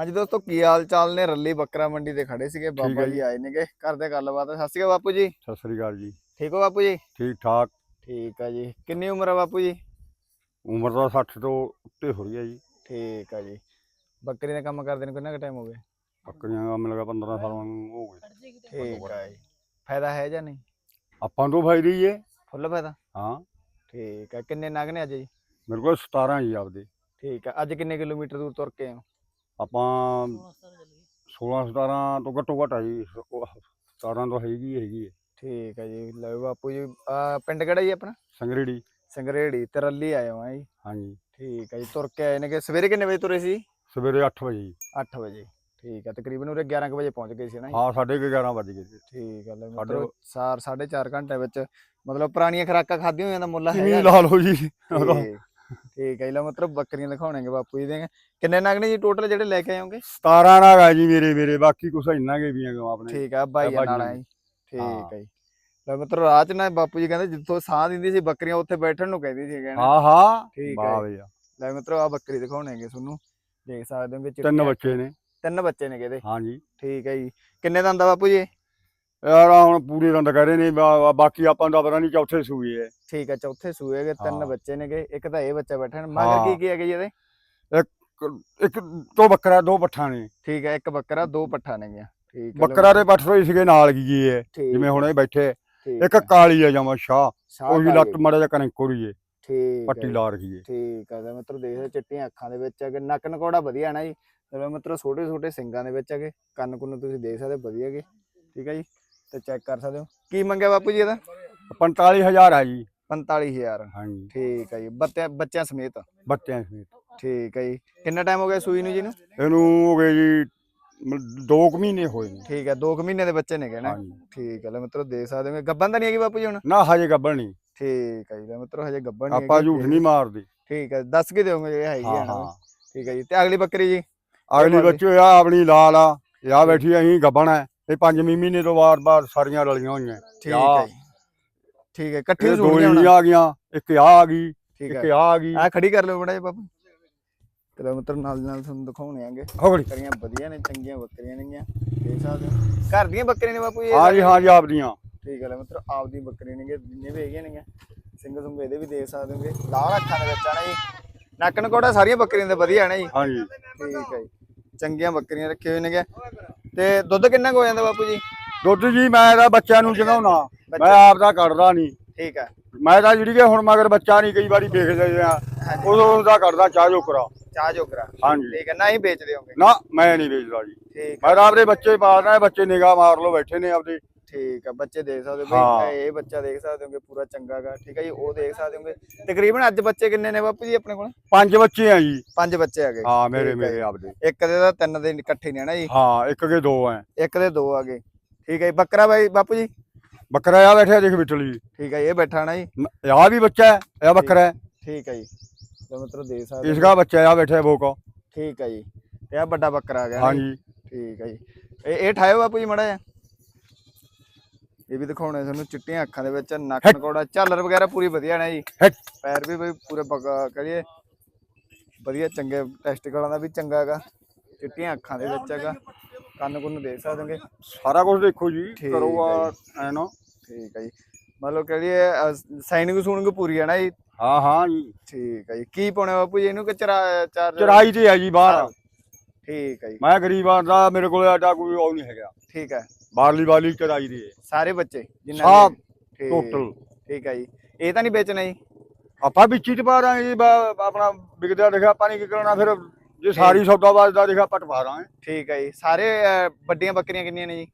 ਹਾਂਜੀ ਦੋਸਤੋ ਕੀ ਹਾਲ ਚਾਲ ਨੇ? ਰੱਲੀ ਬੱਕਰਾ ਮੰਡੀ ਤੇ ਖੜੇ ਸੀਗੇ ਬਾਬਾ ਜੀ। ਆਏ ਨੇਗੇ ਕਰਦੇ ਗੱਲਬਾਤ ਸਤਿ ਸ਼੍ਰੀ ਅਕਾਲ ਬਾਪੂ ਜੀ। ਸਤਿ ਸ੍ਰੀ ਅਕਾਲ ਜੀ। ਠੀਕ ਹੋ ਬਾਪੂ ਜੀ? ਠੀਕ ਠਾਕ ਠੀਕ ਆ ਜੀ। ਕਿੰਨੀ ਉਮਰ ਆ ਬਾਪੂ ਜੀ? ਉਮਰ ਤਾਂ 60 ਤੋਂ ਉੱਤੇ ਹੋ ਰਹੀ ਹੈ ਜੀ। ਠੀਕ ਆ ਜੀ। ਬੱਕਰੀ ਦਾ ਕੰਮ ਕਰਦੇ ਨੂੰ ਕਿੰਨਾ ਕੁ ਟਾਈਮ ਹੋ ਗਿਆ? ਬੱਕਰੀਆਂ ਦਾ ਮੈਨੂੰ ਲੱਗਾ 15 ਸਾਲਾਂ ਨੂੰ ਹੋ ਗਏ। ਠੀਕ ਆ ਜੀ। ਫਾਇਦਾ ਹੈ ਜਾਂ ਨਹੀਂ? ਆਪਾਂ ਤੋਂ ਫਾਇਦਾ ਹੀ ਹੈ। ਫੁੱਲ ਫਾਇਦਾ? ਹਾਂ। ਠੀਕ ਆ ਕਿੰਨੇ ਨਗ ਨੇ ਅੱਜ ਜੀ? ਮੇਰੇ ਕੋਲ 17 ਜੀ ਆਪਦੇ। ਠੀਕ ਆ ਅੱਜ ਕਿੰਨੇ ਕਿਲੋਮੀਟਰ ਦੂਰ ਤੁਰ ਕੇ ਆਏ ਆਪਾਂ 16 17 ਤੋਂ ਘੱਟੋ ਘੱਟ ਆ ਜੀ ਉਹ 17 ਤੋਂ ਹੈਗੀ ਹੀ ਹੈਗੀ ਹੈ ਠੀਕ ਆ ਜੀ ਲੈ ਬਾਪੂ ਜੀ ਆ ਪਿੰਡ ਕਿਹੜਾ ਜੀ ਆਪਣਾ? ਸੰਗਰੇੜੀ। ਸੰਗਰੇੜੀ ਤੇ ਰੱਲੀ ਆਏ ਹੋ ਆ ਜੀ। ਹਾਂਜੀ। ਠੀਕ ਆ ਜੀ ਤੁਰ ਕੇ ਆਏ ਨੇ ਕਿ ਸਵੇਰੇ ਕਿੰਨੇ ਵਜੇ ਤੁਰੇ ਸੀ? ਸਵੇਰੇ 8 ਵਜੇ ਜੀ। 8 ਵਜੇ। ਠੀਕ ਆ ਤਕਰੀਬਨ ਉਰੇ 11 ਕੁ ਵਜੇ ਪਹੁੰਚ ਗਏ ਸੀ ਨਾ ਜੀ? ਹਾਂ ਸਾਢੇ ਕੁ 11 ਵੱਜ ਗਏ ਸੀ। ਠੀਕ ਆ ਲੈ ਸਾਡੇ ਮਤਲਬ ਸਾਰ 4.5 ਘੰਟੇ ਵਿੱਚ ਮਤਲਬ ਪੁਰਾਣੀਆਂ ਖਰਾਕਾਂ ਖਾਧੀਆਂ ਹੋਈਆਂ ਦਾ ਮੁੱਲ ਕਿਵੇਂ ਹੈਗਾ ਲਾ ਲਓ ਜੀ? ਠੀਕ ਹੈ ਜੀ, ਲੈ ਮਤਲਬ ਬੱਕਰੀਆਂ ਦਿਖਾਉਣਗੇ ਬਾਪੂ ਜੀ ਦੇ। ਕਿੰਨੇ ਨਗ ਨੇ ਜੀ ਟੋਟਲ ਜਿਹੜੇ ਲੈ ਕੇ ਆਉਂਗੇ 17 ਨਾਲ ਆ ਜੀ ਮੇਰੇ ਮੇਰੇ ਬਾਕੀ ਕੁਛ ਇੰਨਾ ਕੇ ਵੀ ਆਪਣੇ। ਠੀਕ ਆ ਬਾਈ ਨਾਲ ਜੀ। ਆ ਜੀ ਠੀਕ ਹਾਂ। ਹੈ ਜੀ। ਲੈ ਮਤਲਬ ਰਾਹ ਚ ਨਾ ਬਾਪੂ ਜੀ ਕਹਿੰਦੇ ਜਿੱਥੋਂ ਸਾਹ ਦਿੰਦੀ ਸੀ ਬੱਕਰੀਆਂ ਉੱਥੇ ਬੈਠਣ ਨੂੰ ਕਹਿੰਦੀ ਸੀ ਕਹਿੰਦੇ। ਹਾਂ ਹਾਂ। ਠੀਕ ਹੈ ਜੀ। ਲੈ ਮਤਲਬ ਆ ਬੱਕਰੀ ਦਿਖਾਉਣਗੇ ਤੁਹਾਨੂੰ। ਦੇਖ ਸਕਦੇ ਹੋਗੇ ਤਿੰਨ ਚਿੱਟੀਆਂ- ਬੱਚੇ ਨੇ। ਤਿੰਨ ਬੱਚੇ ਨੇ ਕਿਹਦੇ? ਹਾਂਜੀ ਠੀਕ ਹੈ ਜੀ। ਕਿੰਨੇ ਦੰਦ ਆ ਬਾਪੂ ਜੀ? ਯਾਰ ਆਹ ਹੁਣ ਪੂਰੇ ਦੰਦ ਕਰ ਰਹੇ ਨੇ ਬਾ- ਬਾਕੀ ਆਪਾਂ ਤਾਂ ਪਤਾ ਨਹੀਂ ਚੌਥੇ ਸੂਏ ਹੈ ਠੀਕ ਹੈ ਚੌਥੇ ਸੂਏ ਹੈਗੇ ਤਿੰਨ ਹਾਂ। ਬੱਚੇ ਨੇਗੇ ਇੱਕ ਤਾਂ ਇਹ ਬੱਚਾ ਬੈਠਾ ਹੈ ਮਗਰ ਹਾਂ। ਕੀ ਕੀ ਹੈਗੇ ਜੀ ਇਹਦੇ? ਇੱਕ ਦੋ ਬੱਕਰਾ ਦੋ ਪੱਠਾਂ ਨੇ। ਠੀਕ ਹੈ ਇੱਕ ਬੱਕਰਾ ਦੋ ਪੱਠਾ ਨੇਗੀਆਂ। ਠੀਕ ਹੈ ਲਓ, ਬੱਕਰਾ ਦੇ ਪੱਠ ਹੋਈ ਸੀਗੇ ਨਾਲ ਗਈ ਹੈ ਠੀਕ ਜਿਵੇਂ ਹੁਣੇ ਬੈਠੇ ਠੀਕ ਇੱਕ ਹੈ, ਕਾਲੀ ਹੈ ਜਮਾ ਸ਼ਾਹ। ਸ਼ਾਹ ਉਹ ਵੀ ਕਾਲੀ ਲੱਤ ਮੜਾ ਜਾ ਕਰੇ ਹੈ ਠੀਕ ਪੱਟੀ ਹੈ, ਲਾ ਰੱਖੀ ਹੈ ਠੀਕ ਹੈ ਤੇ ਦੇਖਦੇ ਚਿੱਟੀਆਂ ਅੱਖਾਂ ਦੇ ਵਿੱਚ ਹੈਗੇ ਨੱਕ ਨਕੋੜਾ ਵਧੀਆ ਨਾ ਜੀ। ਤੇ ਮਤਲਬ ਛੋਟੇ ਛੋਟੇ ਸਿੰਗਾਂ ਦੇ ਵਿੱਚ ਹੈਗੇ ਕੰਨ ਕੁੰਨ ਤੁਸੀਂ ਦੇਖ ਸਕਦੇ ਵਧੀਆ ਹੈਗੇ ਠੀਕ ਹੈ ਜੀ। ਤੇ ਚੈੱਕ ਕਰ ਸਕਦੇ ਹੋ। ਕੀ ਮੰਗਿਆ ਬਾਪੂ ਜੀ ਇਹਦਾ? 45000 ਹੈ ਜੀ। 45000 ਹਾਂਜੀ। ਠੀਕ ਹੈ ਜੀ। ਬੱਚਿਆਂ ਬੱਚਿਆਂ ਸਮੇਤ? ਬੱਚਿਆਂ ਸਮੇਤ। ਠੀਕ ਹੈ ਜੀ। ਕਿੰਨਾ ਟਾਈਮ ਹੋ ਗਿਆ ਸੂਈ ਨੂੰ ਜੀ ਨੂੰ ਇਹਨੂੰ ਹੋ ਗਏ ਜੀ 2 ਮਹੀਨੇ ਹੋਏ ਨੇ। ਠੀਕ ਹੈ 2 ਮਹੀਨੇ ਦੇ ਬੱਚੇ ਨਾ ਹਾਂਜੀ। ਠੀਕ ਹੈ ਲੈ ਮਤਲਬ ਦੇਖ ਸਕਦੇ ਹੋ। ਗੱਬਨ ਤਾਂ ਨਹੀਂ ਹੈਗੀ ਬਾਪੂ ਜੀ ਹੁਣ? ਨਾ ਹਜੇ ਗੱਬਣ ਨਹੀਂ। ਠੀਕ ਹੈ ਜੀ ਲੈ ਮਤਲਬ ਹਜੇ ਗੱਬਨ ਨਹੀਂ ਆਪਾਂ ਹੈਗੀ, ਝੂਠ ਨਹੀਂ ਮਾਰਦੇ। ਠੀਕ ਹੈ ਦੱਸ ਕੇ ਦਿਓਗੇ ਇਹ ਹੈਗੀ ਹਾਂ ਹੈ ਨਾ। ਹਾਂ ਠੀਕ ਹੈ ਜੀ। ਤੇ ਅਗਲੀ ਬੱਕਰੀ ਜੀ? ਅਗਲੀ। ਬੱਚੇ ਆ ਆਪਣੀ ਲਾਲ ਆ। ਇਹ ਆ ਬੈਠੀ ਅਸੀਂ ਗੱਬਣ ਹੈ ਇਹ ਪੰਜਵੀਂ ਮਹੀਨੇ ਤੋਂ ਬਾਅਦ ਸਾਰੀਆਂ ਰਲੀਆਂ ਹੋਈਆਂ। ਠੀਕ ਹੈ ਜੀ। ਠੀਕ ਹੈ ਇਕੱਠੀ ਇਹ ਦੋ ਹੀ ਆ ਗਈਆਂ ਇੱਕ ਆ ਆ ਗਈ ਠੀਕ ਇੱਕ ਹੈ। ਆ ਆ ਗਈ। ਆ ਖੜੀ ਕਰ ਲਓ ਬੜਾ ਜੀ ਬਾਪੂ। ਚਲੋ ਮਤਲਬ ਨਾਲ ਦੀ ਨਾਲ ਤੁਹਾਨੂੰ ਦਿਖਾਉਣੇ ਆਂਗੇ। ਹੌਲੀ। ਬੱਕਰੀਆਂ ਵਧੀਆ ਨੇ ਚੰਗੀਆਂ ਬੱਕਰੀਆਂ ਨੇਗੀਆਂ ਦੇਖ ਸਕਦੇ ਹੋ। ਘਰ ਦੀਆਂ ਬੱਕਰੀਆਂ ਨੇ ਬਾਪੂ ਇਹ ਹਾਂ ਜੀ ਹਾਂ ਜੀ ਆਪਦੀਆਂ ਠੀਕ ਹੈ ਲੈ ਮਤਲਬ ਆਪਦੀ ਬੱਕਰੀਆਂ ਨੇਗੀਆਂ ਜਿੰਨੇ ਵੀ ਹੈਗੀਆਂ ਨੇਗੀਆਂ। ਸਿੰਘ ਸੁੰਗ ਇਹਦੇ ਵੀ ਦੇਖ ਸਕਦੇ ਹੋਗੇ। ਲਾਲ ਅੱਖਾਂ ਦੇ ਵਿੱਚ ਆਣਾ ਜੀ। ਨੱਕ ਨਕੋੜਾ ਸਾਰੀਆਂ ਬੱਕਰੀਆਂ ਦੇ ਵਧੀਆ ਨੇ ਜੀ। ਹਾਂ ਜੀ। ਠੀਕ ਹੈ ਜੀ। ਚੰਗੀਆਂ ਬੱਕਰੀਆਂ ਰੱਖੇ ਹੋਏ ਨੇਗੇ ਤੇ ਦੁੱਧ ਕਿੰਨਾ ਕੁ ਹੋ ਜਾਂਦਾ ਬਾਪੂ ਜੀ? ਦੁੱਧ ਜੀ ਮੈਂ ਤਾਂ ਬੱਚਿਆਂ ਨੂੰ ਜਗਾਉਣਾ। ਮੈਂ ਆਪ ਦਾ ਕੱਢਦਾ ਨਹੀਂ। ਠੀਕ ਹੈ ਮੈਂ ਤਾਂ ਜਿਹੜੀ ਕਿ ਹੁਣ ਮਗਰ ਬੱਚਾ ਨਹੀਂ ਕਈ ਵਾਰੀ ਵੇਖਦੇ ਆ। ਉਦੋਂ ਦਾ ਕੱਢਦਾ ਚਾਹ ਜੋਕਰਾ ਚਾਹ ਜੋਗਰਾ ਹਾਂਜੀ। ਠੀਕ ਹੈ ਨਾ ਹੀ ਵੇਚਦੇ ਹੋਗੇ ਨਾ ਮੈਂ ਨਹੀਂ ਵੇਚਦਾ ਜੀ। ਠੀਕ ਮੈਂ ਤਾਂ ਆਪਦੇ ਬੱਚੇ ਪਾਲਣਾ ਬੱਚੇ ਨਿਗਾਹ ਮਾਰ ਲਓ ਬੈਠੇ ਨੇ ਆਪਦੇ। ਠੀਕ ਆ ਬੱਚੇ ਦੇਖ ਸਕਦੇ ਹੋ ਹਾਂ। ਬਈ ਇਹ ਬੱਚਾ ਦੇਖ ਸਕਦੇ ਹੋਗੇ ਪੂਰਾ ਚੰਗਾਗਾ ਠੀਕ ਹੈ ਜੀ ਉਹ ਦੇਖ ਸਕਦੇ ਹੋਗੇ। ਤਕਰੀਬਨ ਅੱਜ ਬੱਚੇ ਕਿੰਨੇ ਨੇ ਬਾਪੂ ਜੀ ਆਪਣੇ ਕੋਲ? ਪੰਜ ਬੱਚੇ ਆ ਜੀ। ਪੰਜ ਬੱਚੇ ਹੈਗੇ ਹਾਂ ਮੇਰੇ ਠੀਕ ਮੇਰੇ ਜੀ। ਆਪਦੇ। ਇੱਕ ਦੇ ਤਾਂ ਤਿੰਨ ਦੇ ਇਕੱਠੇ ਨੇ ਨਾ ਜੀ? ਹਾਂ ਇੱਕ ਕੇ ਦੋ ਆ ਇੱਕ ਦੇ ਦੋ ਆਗੇ ਠੀਕ ਹੈ ਜੀ ਬੱਕਰਾ ਬਾਈ ਬਾਪੂ ਜੀ? ਬੱਕਰਾ ਆ ਬੈਠਿਆ ਦੇਖ ਬਿਟਲੀ ਠੀਕ ਹੈ ਇਹ ਬੈਠਾ ਨਾ ਜੀ? ਆ ਵੀ ਬੱਚਾ ਹੈ ਇਹ ਬੱਕਰਾ ਹੈ। ਠੀਕ ਹੈ ਜੀ। ਤੇ ਮਤਲਬ ਦੇਖ ਸਕਦੇ ਹੋ। ਇਸका ਬੱਚਾ ਆ ਬੈਠਾ ਬੋਕੋ। ਠੀਕ ਹੈ ਜੀ ਤੇ ਆ ਵੱਡਾ ਬੱਕਰਾ ਆ ਗਿਆ ਨਾ ਹਾਂ ਜੀ। ਠੀਕ ਹੈ ਜੀ। ਇਹ ਇਹ ਠਾਇਓ ਬਾਪੂ ਜੀ ਮੜਾ ਜਾ ਇਹ ਵੀ ਦਿਖਾਉਣੇ ਤੁਹਾਨੂੰ ਚਿੱਟੀਆਂ ਅੱਖਾਂ ਦੇ ਵਿੱਚ ਨੱਕ। ਨਕੋੜਾ ਝਾਲਰ ਵਗੈਰਾ ਪੂਰੀ ਵਧੀਆ ਨੇ ਜੀ। ਪੈਰ ਵੀ ਬਈ ਪੂਰੇ ਬਗਾ ਕਰੀਏ ਵਧੀਆ ਚੰਗੇ ਟੈਸਟੀਕਲਾਂ ਦਾ ਵੀ ਚੰਗਾ ਹੈਗਾ। ਚਿੱਟੀਆਂ ਅੱਖਾਂ ਦੇ ਵਿੱਚ ਹੈਗਾ। ਕੰਨ ਕੁੰਨ ਦੇ ਸਕਦੇ ਹੋਗੇ ਸਾਰਾ ਕੁਝ ਦੇਖੋ ਜੀ ਕਰੋ ਆ ਐ ਨਾ। ਠੀਕ ਹੈ ਜੀ। ਮਤਲਬ ਕਰੀਏ ਸਾਈਨਿੰਗ ਸੂਨਿੰਗ ਪੂਰੀ ਹੈ ਨਾ ਜੀ? ਹਾਂ ਹਾਂ ਜੀ। ਠੀਕ ਹੈ ਜੀ। ਕੀ ਪਾਉਣੇ ਬਾਪੂ ਜੀ ਇਹਨੂੰ ਕਿ ਚਰਾ ਚਾਰ ਚਰਾਈ ਤੇ ਆ ਜੀ ਬਾਹਰ। ਠੀਕ ਹੈ ਜੀ। ਮੈਂ ਗਰੀਬ ਦਾ ਮੇਰੇ ਕੋਲ ਐਡਾ ਕੋਈ ਉਹ ਨਹੀਂ ਹੈਗਾ। ਠੀਕ ਹੈ। ਬਾਹਰਲੀ ਵਾਲੀ ਚਰਾਈ ਦੀ ਹੈ ਸਾਰੇ ਬੱਚੇ ਜਿੰਨਾ ਸਭ ਠੀਕ- ਟੋਟਲ ਠੀਕ ਹੈ ਜੀ। ਇਹ ਤਾਂ ਨਹੀਂ ਵੇਚਣਾ ਜੀ। ਆਪਾਂ ਵਿੱਚ ਹੀ ਟਪਾ ਦਾਂਗੇ ਜੀ ਬਾ- ਆਪਣਾ ਵਿਕਦਾ ਦੇਖਿਆ ਨਹੀਂ ਕੀ ਕਰਨਾ ਫਿਰ ਜੇ ਸਾਰੀ ਸੌਦਾਬਾਜ਼ ਦਾ ਦੇਖਿਆ ਆਪਾਂ ਟਪਾ ਦਾਂਗੇ। ਠੀਕ ਹੈ ਜੀ। ਸਾਰੇ ਅਹ, ਵੱਡੀਆਂ ਬੱਕਰੀਆਂ ਕਿੰਨੀਆਂ ਨੇ ਜੀ?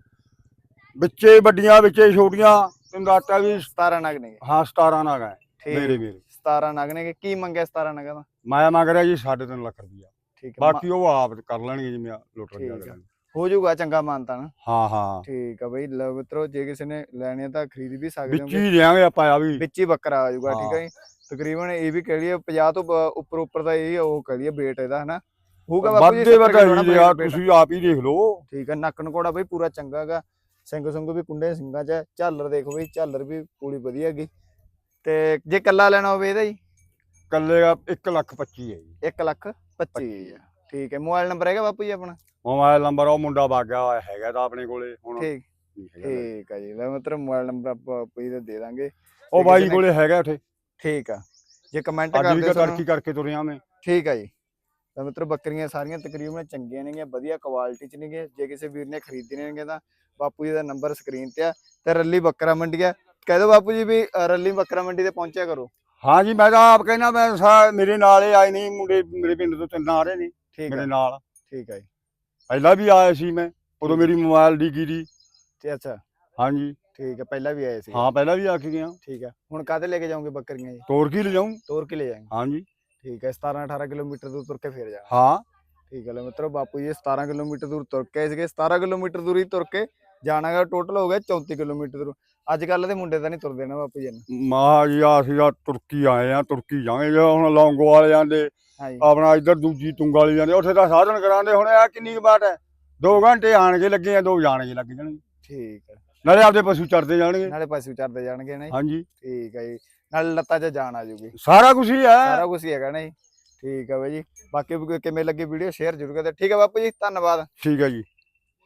ਵਿੱਚੇ ਵੱਡੀਆਂ ਵਿੱਚੇ ਛੋਟੀਆਂ ਤੈਨੂੰ ਦੱਸਤਾ ਵੀ 17 ਨਗ ਨੇ। ਹਾਂ 17 ਨਾ ਗਏ ਠੀਕ। ਮੇਰੇ ਮੇਰੇ 17 ਨਗ ਨੇ। ਕੀ ਮੰਗਿਆ 17 ਨਗਾਂ ਦਾ ਮੈਂ ਮੰਗ ਰਿਹਾ ਜੀ 3.5 ਲੱਖ ਰੁਪਇਆ ਠੀਕ ਹੈ ਬਾਕੀ ਉਹ ਆਪ ਕਰ ਲੈਣਗੇ ਜਿਵੇਂ ਲੋਟਰ ਠੀਕ ਜਾ ਆ। ਕਰਾਂਗੇ ਹੋ ਜਾਊਗਾ ਚੰਗਾ ਮਾਨਤਾ ਨਾ। ਹਾਂ ਹਾਂ। ਠੀਕ ਆ ਬਈ ਲਓ ਮਿੱਤਰੋ ਜੇ ਕਿਸੇ ਨੇ ਲੈਣੇ ਆ ਤਾਂ ਖਰੀਦ ਵੀ ਸਕਦੇ ਵਿੱਚ ਹੀ ਦੇਾਂਗੇ ਆਪਾਂ ਆ ਵੀ। ਵਿੱਚ ਹੀ ਬੱਕਰਾ ਆ ਜਾਊਗਾ ਠੀਕ ਹੈ। ਜੀ। ਤਕਰੀਬਨ ਇਹ ਵੀ ਕਹਿ ਲਈਏ 50 ਤੋਂ ਉੱਪਰ ਉੱਪਰ ਦਾ ਇਹ ਉਹ ਕਹਿ ਲਈਏ weight ਇਹਦਾ ਹਨਾ। ਹੋਊਗਾ ਬਾਪੂ ਜੀ ਵੱਧਦੇ 70 ਕਿਲੋ ਨਾ ਵਧਾਈ ਦੇ ਆ weight? ਤੁਸੀਂ ਆਪ ਹੀ ਦੇਖ ਲਓ। ਠੀਕ ਹੈ ਨੱਕ ਨਕੋੜਾ ਬਈ ਪੂਰਾ ਚੰਗਾ ਹੈਗਾ। ਸਿੰਘ ਸੁੰਗ ਵੀ ਕੁੰਡੇ ਸਿੰਘਾਂ ਚ। ਝਾਲਰ ਦੇਖੋ ਬਈ ਝਾਲਰ ਵੀ ਪੂਰੀ ਵਧੀਆ ਹੈਗੀ। ਤੇ ਜੇ ਕੱਲਾ ਲੈਣਾ ਹੋਵੇ ਇਹਦਾ ਜੀ? ਕੱਲੇ 1 ਲੱਖ 25 ਹੈ ਜੀ। 1 ਲੱਖ 25 ਹਜ਼ਾਰ ਠੀਕ ਹੈ ਮੋਬਾਈਲ ਨੰਬਰ ਹੈਗਾ ਬਾਪੂ ਜੀ ਆਪਣਾ? ਮੋਬਾਈਲ ਨੰਬਰ ਉਹ ਮੁੰਡਾ ਵਗ ਗਿਆ ਹੋਇਆ ਹੈਗਾ ਤਾਂ ਆਪਣੇ ਕੋਲੇ ਹੁਣ। ਠੀਕ। ਠੀਕ ਹੈ ਜੀ ਲੈ ਮਿੱਤਰ ਮੋਬਾਈਲ ਨੰਬਰ ਆਪਾਂ ਜੀ ਦਾ ਦੇ ਦਾਂਗੇ। ਉਹ ਬਾਈ ਕੋਲੇ ਹੈਗਾ ਉੱਥੇ। ਠੀਕ ਆ। ਜੇ ਕਮੈਂਟ ਅੱਜ ਵੀ ਕਰਦੇ ਹੋ ਤਰੱਕੀ ਕਰਕੇ ਤੁਰਿਆ ਮੈਂ ਠੀਕ ਆ ਜੀ। ਤਾਂ ਮਿੱਤਰੋ ਬੱਕਰੀਆਂ ਸਾਰੀਆਂ ਤਕਰੀਬਨ ਚੰਗੀਆਂ ਨੇਗੀਆਂ ਵਧੀਆ ਕੁਆਲਿਟੀ ਚ ਨੇਗੇ ਜੇ ਕਿਸੇ ਵੀਰ ਨੇ ਖਰੀਦਣੀਆਂ ਨੇਗੇ ਤਾਂ ਬਾਪੂ ਜੀ ਦਾ ਨੰਬਰ ਸਕਰੀਨ ਤੇ ਆ ਤੇ ਰੱਲੀ ਬੱਕਰਾ ਮੰਡੀ ਆ ਕਹਿ ਦਿਓ ਬਾਪੂ ਜੀ ਵੀ ਰੱਲੀ ਬੱਕਰਾ ਮੰਡੀ ਤੇ ਪਹੁੰਚਿਆ ਕਰੋ। ਹਾਂ ਜੀ ਮੈਂ ਤਾਂ ਆਪ ਕਹਿੰਦਾ ਮੈਂ ਮੇਰੇ ਨਾਲ ਹੀ ਆਏ ਨਹੀਂ ਮੁੰਡੇ ਮੇਰੇ ਪਿੰਡ ਤੋਂ ਤਿੰਨ ਆ ਰਹੇ ਨੇ। ਮੇਰੇ ਆ ਨਾਲ। ਠੀਕ ਆ ਜੀ। ਪਹਿਲਾਂ ਵੀ ਆਇਆ ਸੀ ਮੈਂ ਉਦੋਂ ਮੇਰੀ ਮੋਬਾਈਲ ਡਿੱਗੀ ਦੀ ਤੇ ਅੱਛਾ। ਹਾਂਜੀ। ਠੀਕ ਆ ਪਹਿਲਾਂ ਵੀ ਆਏ ਸੀ। ਹਾਂ ਪਹਿਲਾਂ ਵੀ ਆ ਕੇ ਗਿਆ। ਠੀਕ ਆ ਹੁਣ ਕਾਹਦੇ ਲੈ ਕੇ ਜਾਓਗੇ ਬੱਕਰੀਆਂ ਜੀ? ਤੋਰ ਕੀ ਲਿਜਾਉਂ ਤੋਰ ਕੇ ਲੈ ਜਾਏਂਗੇ ਹਾਂਜੀ। ਠੀਕ ਹੈ 17 18 ਕਿਲੋਮੀਟਰ ਦੂਰ ਤੁਰ ਕੇ ਫਿਰ ਜਾ। ਹਾਂ। ਠੀਕ ਹੈ ਲੈ ਮਿੱਤਰੋ ਬਾਪੂ ਜੀ 17 ਕਿਲੋਮੀਟਰ ਦੂਰ ਤੁਰ ਕੇ ਸੀਗੇ। 17 ਕਿਲੋਮੀਟਰ ਦੂਰ ਹੀ ਤੁਰ ਕੇ ਜਾਣਾਗਾ ਟੋਟਲ ਹੋ ਗਿਆ 34 ਕਿਲੋਮੀਟਰ ਦੂਰ। ਅੱਜ ਕੱਲ ਦੇ ਮੁੰਡੇ ਤਾਂ ਨਹੀਂ ਤੁਰਦੇ ਨਾ ਬਾਪੂ ਜੀ। ਮਹਾ ਜੀ ਆ ਅਸੀਂ ਤੁਰਕੀ ਆਏ ਆ ਤੁਰਕੀ ਜਾਵਾਂਗੇ ਹੁਣ ਲੌਂਗੋ ਵਾਲੇ ਜਾਂਦੇ ਆਪਣਾ ਇੱਧਰ ਦੂਜੀ ਤੁੰਗ ਵਾਲੀ ਜਾਂਦੇ ਉੱਥੇ ਤਾਂ ਸਾਧਨ ਕਰਾਉਂਦੇ ਹੁਣ ਆ ਕਿੰਨੀ ਕੁ ਬਾਟ ਹੈ? 2 ਘੰਟੇ ਆਣਗੇ ਲੱਗੇ ਆ 2 ਜਾਣਗੇ ਲੱਗ ਜਾਣਗੇ। ਠੀਕ ਹੈ। ਨਾਲੇ ਆਪਦੇ ਪਸ਼ੂ ਚੜਦੇ ਜਾਣਗੇ। ਨਾਲੇ ਪਾਸੇ ਚੜਦੇ ਜਾਣਗੇ ਨਾ ਹਾਂਜੀ। ਠੀਕ ਹੈ ਜੀ। ਨਾਲੇ ਲੱਤਾਂ 'ਚ ਜਾਨ ਆ ਜੂਗੀ ਸਾਰਾ ਕੁਝ ਹੀ ਹੈ। ਸਾਰਾ ਕੁਝ ਹੀ ਹੈਗਾ ਨਾ ਠੀਕ ਹੈ ਬਾਈ ਜੀ। ਬਾਕੀ ਕਿਵੇਂ ਲੱਗੀ ਵੀਡੀਓ ਸ਼ੇਅਰ ਜ਼ਰੂਰ ਕਰਦੇ। ਠੀਕ ਹੈ ਬਾਪੂ ਜੀ ਧੰਨਵਾਦ। ਠੀਕ ਹੈ ਜੀ।